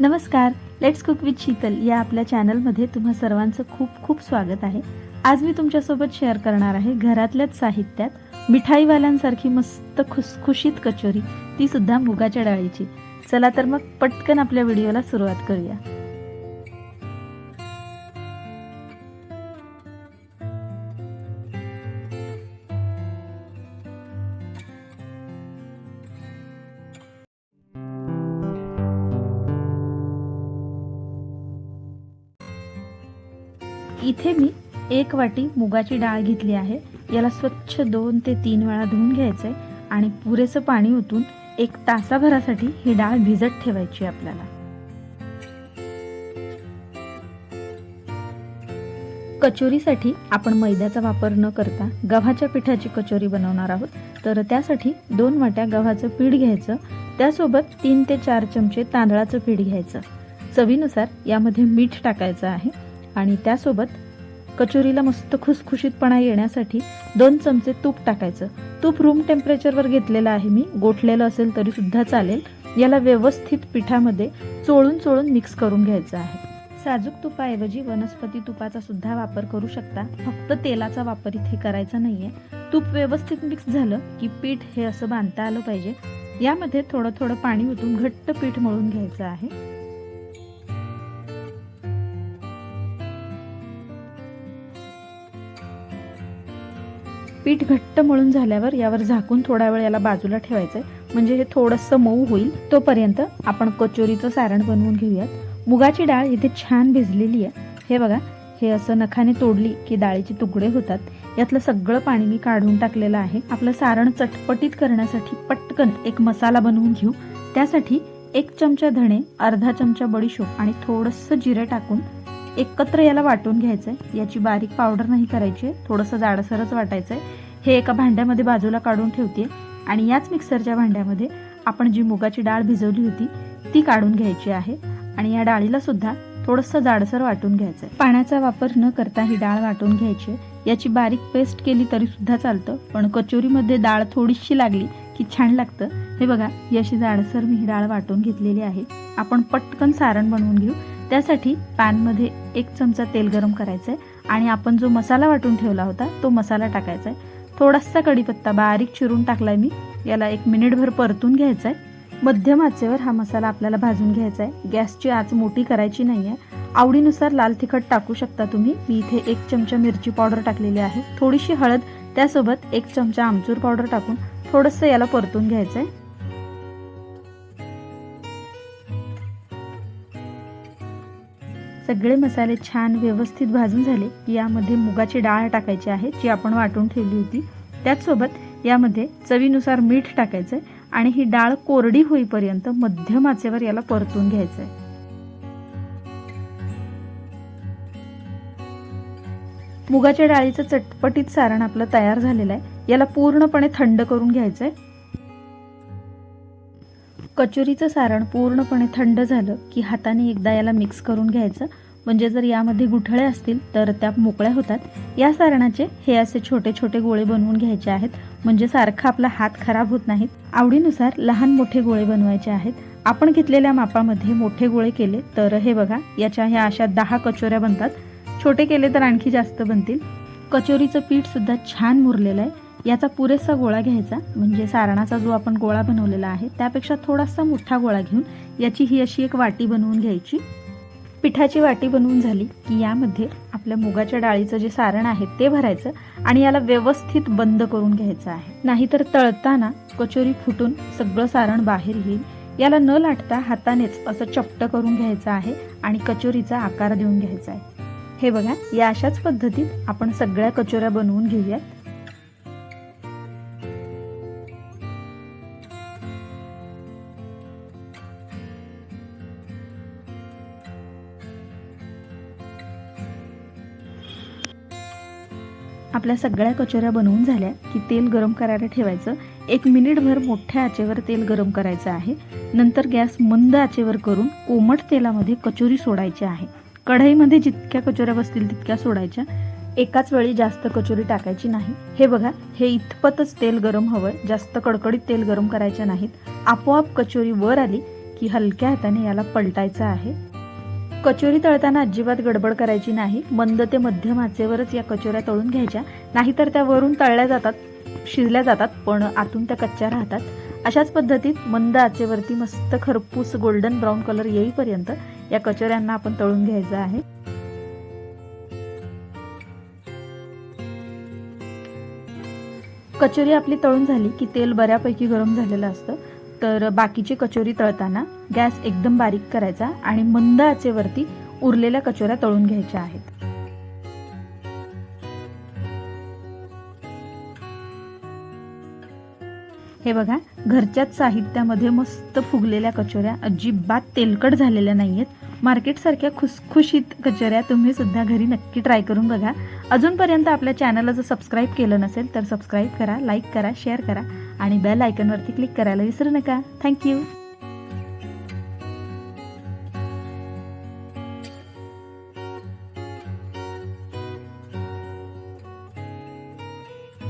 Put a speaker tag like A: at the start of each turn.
A: नमस्कार let's cook with Sheetal या आपल्या चॅनलमध्ये तुम्हा सर्वांचं खूप खूप स्वागत आहे. आज मी तुमच्यासोबत शेअर करणार आहे घरातल्याच साहित्यात मिठाईवाल्यांसारखी मस्त खुसखुशीत कचोरी ती सुद्धा मुगाच्या डाळीची. चला तर मग पटकन आपल्या व्हिडिओला सुरुवात करूया. इथे मी एक वाटी मुगाची डाळ घेतली आहे. याला स्वच्छ दोन ते तीन वेळा धुवून घ्यायचं आहे आणि पुरेसं पाणी ओतून एक तासाभरासाठी ही डाळ भिजत ठेवायची आपल्याला. कचोरीसाठी आपण मैद्याचा वापर न करता गव्हाच्या पिठाची कचोरी बनवणार आहोत. तर त्यासाठी दोन वाट्या गव्हाचं पीठ घ्यायचं. त्यासोबत तीन ते चार चमचे तांदळाचं पीठ घ्यायचं. चवीनुसार यामध्ये मीठ टाकायचं आहे. आणि त्यासोबत कचोरीला मस्त खुसखुशीतपणा येण्यासाठी दोन चमचे तूप टाकायचं. तूप रूम टेम्परेचरवर घेतलेलं आहे मी. गोठलेलं असेल तरी सुद्धा चालेल. याला व्यवस्थित पिठामध्ये चोळून चोळून मिक्स करून घ्यायचं आहे. साजूक तुपाऐवजी वनस्पती तुपाचा सुद्धा वापर करू शकता. फक्त तेलाचा वापर इथे करायचा नाहीये. तूप व्यवस्थित मिक्स झालं की पीठ हे असं बांधता आलं पाहिजे. यामध्ये थोडं थोडं पाणी ओतून घट्ट पीठ मळून घ्यायचं आहे. पीठ घट्ट मळून झाल्यावर यावर झाकून थोडा वेळ याला बाजूला ठेवायचं म्हणजे हे थोडंसं मऊ होईल. तोपर्यंत आपण कचोरीचं सारण बनवून घेऊयात. मुगाची डाळ इथे छान भिजलेली आहे. हे बघा हे असं नखाने तोडली की डाळीचे तुकडे होतात. यातलं सगळं पाणी मी काढून टाकलेलं आहे. आपलं सारण चटपटीत करण्यासाठी पटकन एक मसाला बनवून घेऊ. त्यासाठी एक चमचा धणे अर्धा चमचा बडीशोप आणि थोडंसं जिरे टाकून एकत्र याला वाटून घ्यायचं आहे याची बारीक पावडर नाही करायची थोडंसं जाडसरच वाटायचं आहे हे एका भांड्यामध्ये बाजूला काढून ठेवते आणि याच मिक्सरच्या भांड्यामध्ये आपण जी मुगाची डाळ भिजवली होती ती काढून घ्यायची आहे. आणि या डाळीला सुद्धा थोडंसं जाडसर वाटून घ्यायचं आहे पाण्याचा वापर न करता ही डाळ वाटून घ्यायची याची बारीक पेस्ट केली तरी सुद्धा चालतं. पण कचोरीमध्ये डाळ थोडीशी लागली की छान लागतं. हे बघा ही अशी जाडसर मी ही डाळ वाटून घेतलेली आहे. आपण पटकन सारण बनवून घेऊ. त्यासाठी पॅनमध्ये एक चमचा तेल गरम करायचं आहे आणि आपण जो मसाला वाटून ठेवला होता तो मसाला टाकायचा आहे थोडासा कढीपत्ता बारीक चिरून टाकलाय मी. याला एक मिनिटभर परतून घ्यायचा आहे मध्यम आचेवर हा मसाला आपल्याला भाजून घ्यायचा आहे गॅसची आच मोठी करायची नाही आहे आवडीनुसार लाल तिखट टाकू शकता तुम्ही. मी इथे एक चमचा मिरची पावडर टाकलेली आहे. थोडीशी हळद त्यासोबत एक चमचा आमचूर पावडर टाकून थोडंसं याला परतून घ्यायचं आहे सगळे मसाले छान व्यवस्थित भाजून झाले की यामध्ये मुगाची डाळ टाकायची आहे जी आपण वाटून ठेवली होती. त्याचसोबत यामध्ये चवीनुसार मीठ टाकायचं आहे आणि ही डाळ कोरडी होईपर्यंत मध्यम आचेवर याला परतून घ्यायचं आहे मुगाच्या डाळीचं चटपटीत सारण आपलं तयार झालेलं आहे. याला पूर्णपणे थंड करून घ्यायचं आहे कचोरीचं सारण पूर्णपणे थंड झालं की हाताने एकदा याला मिक्स करून घ्यायचं. म्हणजे जर यामध्ये गुठळे असतील तर त्या मोकळ्या होतात. या सारणाचे हे असे छोटे छोटे गोळे बनवून घ्यायचे आहेत. म्हणजे सारखा आपला हात खराब होत नाहीत. आवडीनुसार लहान मोठे गोळे बनवायचे आहेत. आपण घेतलेल्या मापामध्ये मोठे गोळे केले तर हे बघा याच्या ह्या अशा दहा कचोऱ्या बनतात. छोटे केले तर आणखी जास्त बनतील. कचोरीचं पीठ सुद्धा छान मुरलेलं आहे. याचा पुरेसा गोळा घ्यायचा म्हणजे सारणाचा जो आपण गोळा बनवलेला आहे त्यापेक्षा थोडासा मोठा गोळा घेऊन याची ही अशी एक वाटी बनवून घ्यायची. पिठाची वाटी बनवून झाली की यामध्ये आपल्या मुगाच्या डाळीचं जे सारण आहे ते भरायचं आणि याला व्यवस्थित बंद करून घ्यायचं आहे. नाहीतर तळताना कचोरी फुटून सगळं सारण बाहेर येईल. याला न लाटता हातानेच असं चपट करून घ्यायचं आहे आणि कचोरीचा आकार देऊन घ्यायचा आहे. हे बघा या अशाच पद्धतीत आपण सगळ्या कचोऱ्या बनवून घेऊयात. आपल्या सगळ्या कचोऱ्या बनवून झाल्या की तेल गरम करायला ठेवायचं. एक मिनिटभर मोठ्या आचेवर तेल गरम करायचं आहे. नंतर गॅस मंद आचेवर करून कोमट तेलामध्ये कचोरी सोडायची आहे. कढईमध्ये जितक्या कचोऱ्या बसतील तितक्या सोडायच्या. एकाच वेळी जास्त कचोरी टाकायची नाही. हे बघा हे इतपतच तेल गरम हवंय. जास्त कडकडीत तेल गरम करायच्या नाहीत. आपोआप कचोरी वर आली की हलक्या हाताने याला पलटायचं आहे. कचोरी तळताना अजिबात गडबड करायची नाही. मंद ते मध्यम आचेवरच या कचोऱ्या तळून घ्यायच्या. नाहीतर त्या वरून तळल्या जातात शिजल्या जातात पण आतून त्या कच्च्या राहतात. अशाच पद्धतीत मंद आचेवरती मस्त खरपूस गोल्डन ब्राऊन कलर येईपर्यंत या कचोऱ्यांना आपण तळून घ्यायचं आहे. कचोरी आपली तळून झाली की तेल बऱ्यापैकी गरम झालेलं असतं. तर बाकीची कचोरी तळताना गॅस एकदम बारीक करायचा आणि मंद आचेवरती उरलेल्या कचोऱ्या तळून घ्यायच्या आहेत. हे बघा घरच्याच साहित्यामध्ये मस्त फुगलेल्या कचोऱ्या अजिबात तेलकट झालेल्या नाहीयेत. मार्केटसारख्या खुसखुशीत कचऱ्या तुम्ही सुद्धा घरी नक्की ट्राय करून बघा. अजूनपर्यंत आपल्या चॅनलला जर सबस्क्राईब केलं नसेल तर सबस्क्राईब करा लाईक करा शेअर करा आणि बेल आयकनवरती क्लिक करायला विसरू नका. थँक्यू